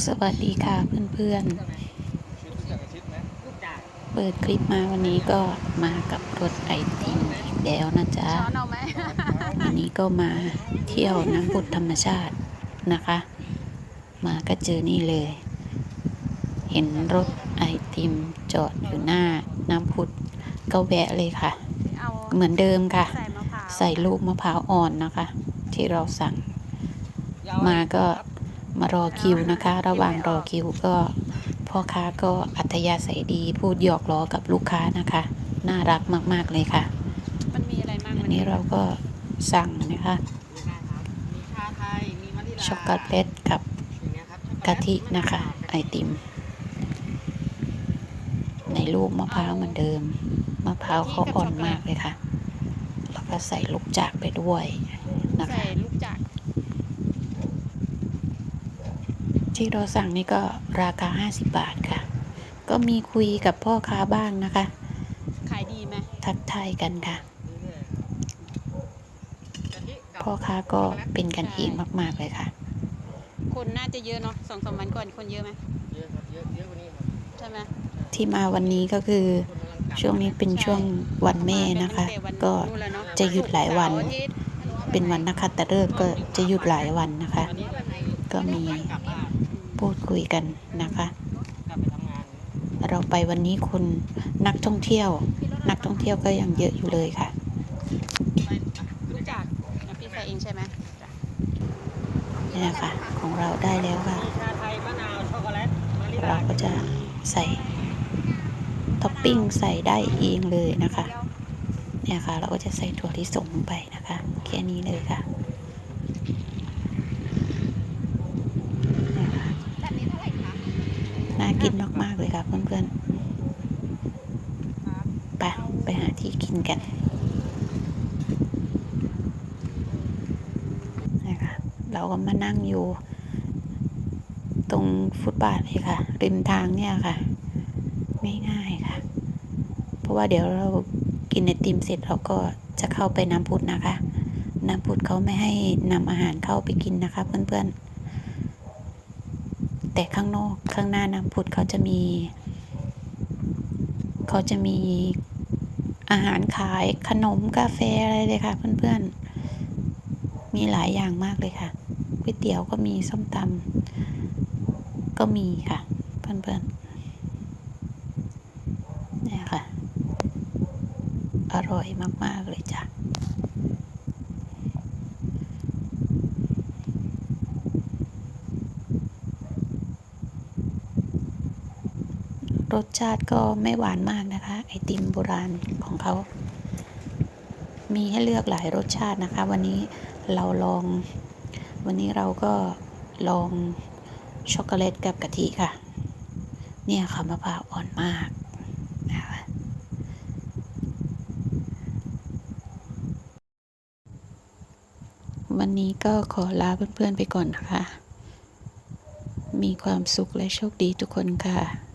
สวัสดีค่ะเพื่อนๆ เปิดคลิปมาวันนี้ก็มากับรถไอติมอีกแล้วนะจ๊ะช้อนเอาไหมวันนี้ก็มาเที่ยวน้ำพุธธรรมชาตินะคะ มาก็เจอนี่เลย เห็นรถไอติมจอดอยู่หน้าน้ำพุธก็แวะเลยค่ะเอาเหมือนเดิมค่ะใส่มะพร้าวใส่ลูกมะพร้าวอ่อนนะคะ ที่เราสั่ง มาก็ มารอคิวนะคะ ระหว่างรอคิวก็พ่อค้าก็อัธยาศัยดีพูดหยอกล้อกับลูกค้านะคะ น่ารักมาก ๆ เลยค่ะมันมีอะไรบ้างอันนี้เราก็สั่งนะคะมีชาไทยมีมะลิลาช็อกโกแลตกับอย่างเงี้ยครับช็อกโลตกะทินะคะ ไอติม ในลูกมะพร้าวเหมือนเดิม มะพร้าวเขาอ่อนมากเลยค่ะ แล้วก็ใส่ลูกจากไปด้วยนะใส่คะลูกจาก ที่เราสั่งนี่ก็ราคา 50 บาทค่ะ ก็มีคุยกับพ่อค้าบ้างนะคะ ขายดีไหมทักทายกันค่ะกะทิกับพ่อค้าก็เป็นกันเองมากๆเลยค่ะ คนน่าจะเยอะเนาะสองสามวันก่อนคนเยอะไหมเยอะครับเยอะเยอะกว่านี้ครับใช่ไหมที่มาวันนี้ก็คือคนกำลังกลับช่วงนี้เป็นช่วงวันแม่นะคะมาตั้งแต่วันก็นู่นแล้วเนอจะหยุดหลายวันเสร์อทิตย์เป็นวันนักขัตฤกษ์ก็จะหยุดหลายวันนะคะอันนี้ก็มีกลับบ้าน พูดคุยกันนะคะกลับไปทำงานเราไปวันนี้คนนักท่องเที่ยว นักท่องเที่ยวก็ยังเยอะอยู่เลยค่ะลูกจากแล้วพี่ใส่เองใช่ไหมจ้ะนี่นะคะของเราได้แล้วค่ะมีชาไทยมะนาวช็อกโกแลตมะลิเราลาก็จะใส่ท็อปปิ้งใส่ได้เองเลยนะคะ เนี่ยค่ะ เราก็จะใส่ถั่วลิสงลงไปนะคะ แค่นี้เลยค่ะเนี่ยค่ะ แบบนี้เท่าไหร่คะ น่า กินมากๆเลยค่ะเพื่อนๆ ไปไปหาที่กินกันนะคะเราก็มานั่งอยู่ ตรงฟุตบาทเลยค่ะ ริมทางเนี่ยค่ะ ง่ายๆค่ะ เพราะว่าเดี๋ยวเรากินไอติมเสร็จเราก็จะเข้าไปน้ำพุดนะคะ น้ำพุดเขาไม่ให้นำอาหารเข้าไปกินนะคะ เพื่อนๆ แต่ข้างนอกข้างหน้าน้ำพุดเขาจะมี เขาจะมีอาหารขายขนมกาแฟอะไรเลยค่ะ เพื่อนๆ มีหลายอย่างมากเลยค่ะก๋วยเตี๋ยวก็มีส้มตำก็มีค่ะ เพื่อนๆเนี่ยค่ะ อร่อยมาก ๆ เลยจ้ะ รสชาติก็ไม่หวานมากนะคะ ไอติมโบราณของเขา มีให้เลือกหลายรสชาตินะคะ วันนี้เราลอง วันนี้เราก็ลองช็อกโกแลตกับกะทิค่ะ เนี่ยค่ะมะพร้าวอ่อนมากนะคะวันนี้ก็ขอลาเพื่อนๆไปก่อนนะคะ มีความสุขและโชคดีทุกคนค่ะ